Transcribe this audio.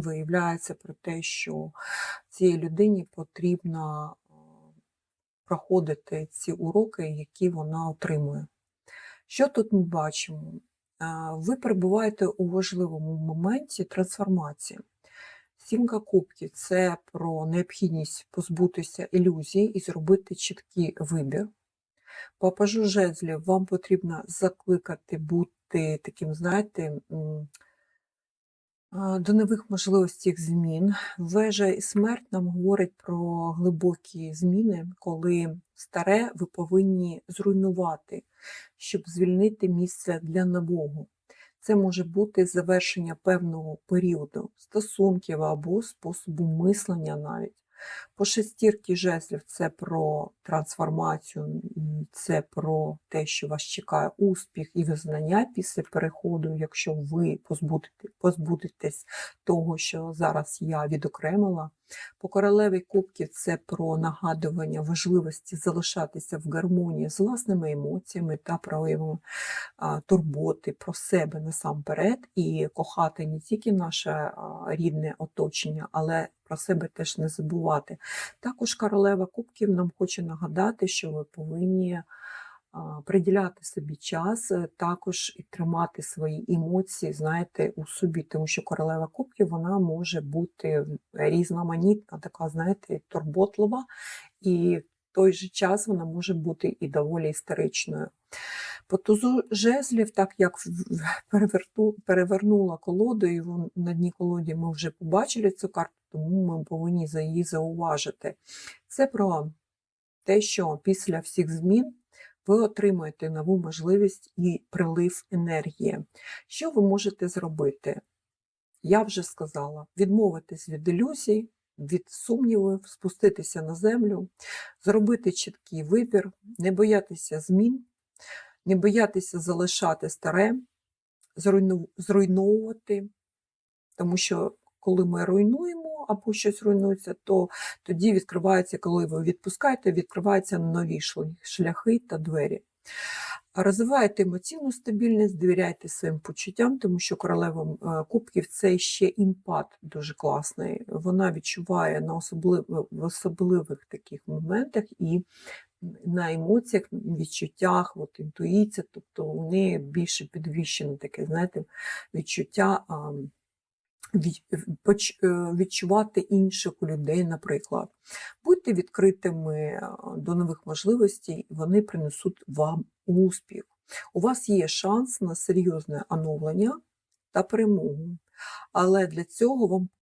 Виявляється про те, що цій людині потрібно е, проходити ці уроки, які вона отримує. Що тут ми бачимо? Е, Ви перебуваєте у важливому моменті трансформації. Сімка кубків це про необхідність позбутися ілюзій і зробити чіткий вибір. Папажу жезлів вам потрібно закликати бути таким, знаєте, до нових можливостей змін. Вежа і смерть нам говорить про глибокі зміни, коли старе ви повинні зруйнувати, щоб звільнити місце для нового. Це може бути завершення певного періоду стосунків або способу мислення навіть. По шестірки жезлів це про трансформацію, це про те, що вас чекає успіх і визнання після переходу, якщо ви позбудете, позбудетесь того, що зараз я відокремила. По королеві кубків це про нагадування важливості залишатися в гармонії з власними емоціями та проявами турботи про себе насамперед і кохати не тільки наше рідне оточення, але про себе теж не забувати. Також королева кубків нам хоче нагадати, що ви повинні приділяти собі час, е, також і тримати свої емоції, знаєте, у собі, тому що королева кубків вона може бути різноманітна, така, знаєте, турботлива, і в той же час вона може бути і доволі історичною. По тузу жезлів, так як переверту, перевернула колоду, і на дні колоді ми вже побачили цю карту, тому ми повинні за її зауважити. Це про те, що після всіх змін ви отримуєте нову можливість і прилив енергії. Що ви можете зробити? Я вже сказала, відмовитись від ілюзій, від сумнівів, спуститися на землю, зробити чіткий вибір, не боятися змін, не боятися залишати старе, зруйновувати, тому що коли ми руйнуємо або щось руйнується, то тоді відкривається, коли ви відпускаєте, відкриваються нові шляхи та двері. Розвивайте емоційну стабільність, довіряйте своїм почуттям, тому що королева е, кубків це ще імпат дуже класний. Вона відчуває на особливих, в особливих таких моментах і на емоціях, відчуттях, от інтуїція, тобто у неї більше підвищене таке, знаєте, відчуття. а, відчувати інших людей, наприклад. Будьте відкритими до нових можливостей, вони принесуть вам успіх. У вас є шанс на серйозне оновлення та перемогу, але для цього вам